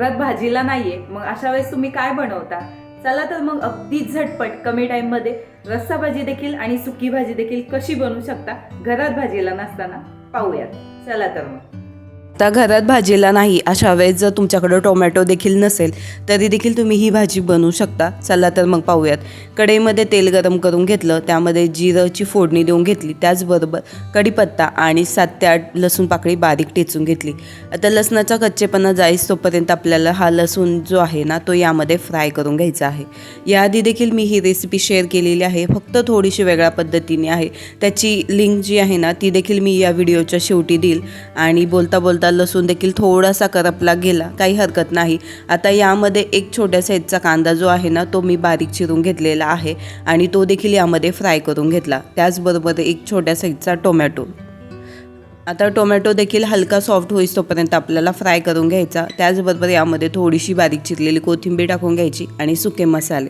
घरात भाजीला नाहीये. मग अशा वेळेस तुम्ही काय बनवता? चला तर मग अगदी झटपट कमी टाईममध्ये रस्सा भाजी देखील आणि सुकी भाजी देखील कशी बनवू शकता? घरात भाजीला नसताना पाहूयात. चला तर मग. आता घरात भाजीला नाही अशा वेळेस जर तुमच्याकडं टोमॅटो देखील नसेल तरी देखील तुम्ही ही भाजी बनवू शकता. चला तर मग पाहूयात. कढईमध्ये तेल गरम करून घेतलं त्यामध्ये जिरंची फोडणी देऊन घेतली त्याचबरोबर कढीपत्ता आणि सात ते आठ लसूण पाकळी बारीक टेचून घेतली. आता लसणाचा कच्चेपणा जाईस तोपर्यंत आपल्याला हा लसूण जो आहे ना तो यामध्ये फ्राय करून घ्यायचा आहे. याआधी देखील मी ही रेसिपी शेअर केलेली आहे फक्त थोडीशी वेगळ्या पद्धतीने आहे. त्याची लिंक जी आहे ना ती देखील मी या व्हिडिओच्या शेवटी देईल. आणि बोलता बोलता लसूण देखील थोडासा करपला गेला. काही हरकत नाही. आता यामध्ये एक छोट्या साईजचा कांदा जो आहे ना तो मी बारीक चिरून घेतलेला आहे आणि तो देखील यामध्ये फ्राय करून घेतला. त्याचबरोबर एक छोट्या साईजचा टोमॅटो. आता टोमॅटो देखील हलका सॉफ्ट होईस तोपर्यंत आपल्याला फ्राय करून घ्यायचा. त्याचबरोबर यामध्ये थोडीशी बारीक चिरलेली कोथिंबीर टाकून घ्यायची आणि सुके मसाले.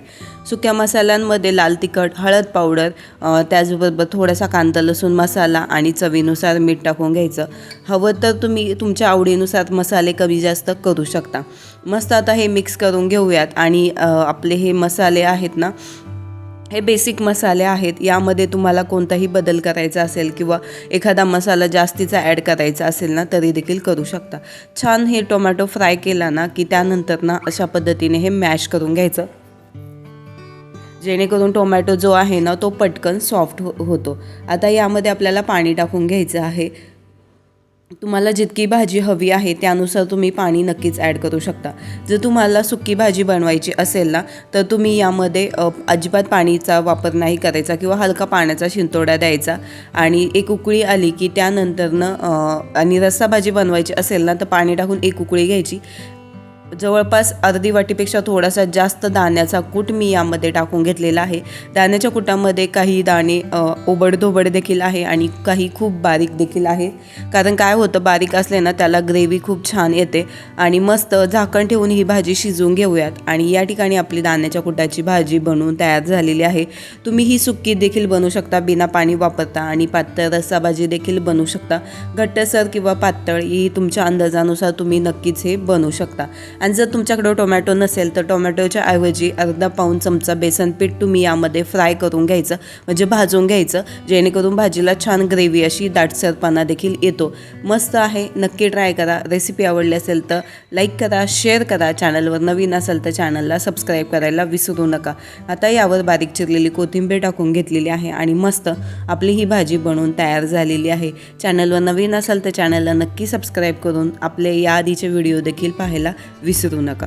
सुक्या मसाल्यांमध्ये लाल तिखट हळद पावडर त्याचबरोबर थोडासा कांदा लसूण मसाला आणि चवीनुसार मीठ टाकून घ्यायचं. हवं तर तुम्ही तुमच्या आवडीनुसार मसाले कमी जास्त करू शकता. मस्त आता हे मिक्स करून घेऊयात आणि आपले हे मसाले आहेत ना हे बेसिक मसाले आहेत. यामध्ये तुम्हाला कोणताही बदल करायचा असेल किंवा एखादा मसाला जास्तीचा ॲड करायचा असेल ना तरी देखील करू शकता. छान हे टोमॅटो फ्राय केला ना की त्यानंतर ना अशा पद्धतीने हे मॅश करून घ्यायचं. जेणेकरून टोमॅटो जो आहे ना तो पटकन सॉफ्ट हो होतो. आता यामध्ये आपल्याला पाणी टाकून घ्यायचं आहे. तुम्हाला जितकी भाजी हवी आहे त्यानुसार तुम्ही पाणी नक्कीच ॲड करू शकता. जर तुम्हाला सुकी भाजी बनवायची असेल ना तर तुम्ही यामध्ये अजिबात पाणीचा वापर नाही करायचा किंवा हलका पाण्याचा शिंतोडा द्यायचा. आणि एक उकळी आली की त्यानंतरनं आणि रस्सा भाजी बनवायची असेल ना तर पाणी टाकून एक उकळी घ्यायची. जवळपास अर्धी वाटीपेक्षा थोडासा जास्त दाण्याचा कूट मी यामध्ये टाकून घेतलेला आहे. दाण्याच्या कुटामध्ये काही दाणे ओबडधोबड देखील आहे आणि काही खूप बारीक देखील आहे. कारण काय होतं बारीक असले ना त्याला ग्रेव्ही खूप छान येते आणि मस्त झाकण ठेवून ही भाजी शिजवून घेऊयात. आणि या ठिकाणी आपली दाण्याच्या कुटाची भाजी बनवून तयार झालेली आहे. तुम्ही ही सुक्की देखील बनवू शकता बिना पाणी वापरता आणि पातळ रस्सा भाजी देखील बनवू शकता. घट्टसर किंवा पातळ ही तुमच्या अंदाजानुसार तुम्ही नक्कीच हे बनवू शकता. आणि जर तुमच्याकडं टोमॅटो नसेल तर टोमॅटोच्या ऐवजी अर्धा पाऊन चमचा बेसन पीठ तुम्ही यामध्ये फ्राय करून घ्यायचं म्हणजे भाजून घ्यायचं जेणेकरून भाजीला छान ग्रेव्ही अशी दाटसरपणा देखील येतो. मस्त आहे नक्की ट्राय करा. रेसिपी आवडली असेल तर लाईक करा शेअर करा. चॅनलवर नवीन असेल तर चॅनलला सबस्क्राईब करायला विसरू नका. आता यावर बारीक चिरलेली कोथिंबीर टाकून घेतलेली आहे आणि मस्त आपली ही भाजी बनवून तयार झालेली आहे. चॅनलवर नवीन असाल तर चॅनलला नक्की सबस्क्राईब करून आपले याआधीचे व्हिडिओ देखील पाहायला विसरू नका.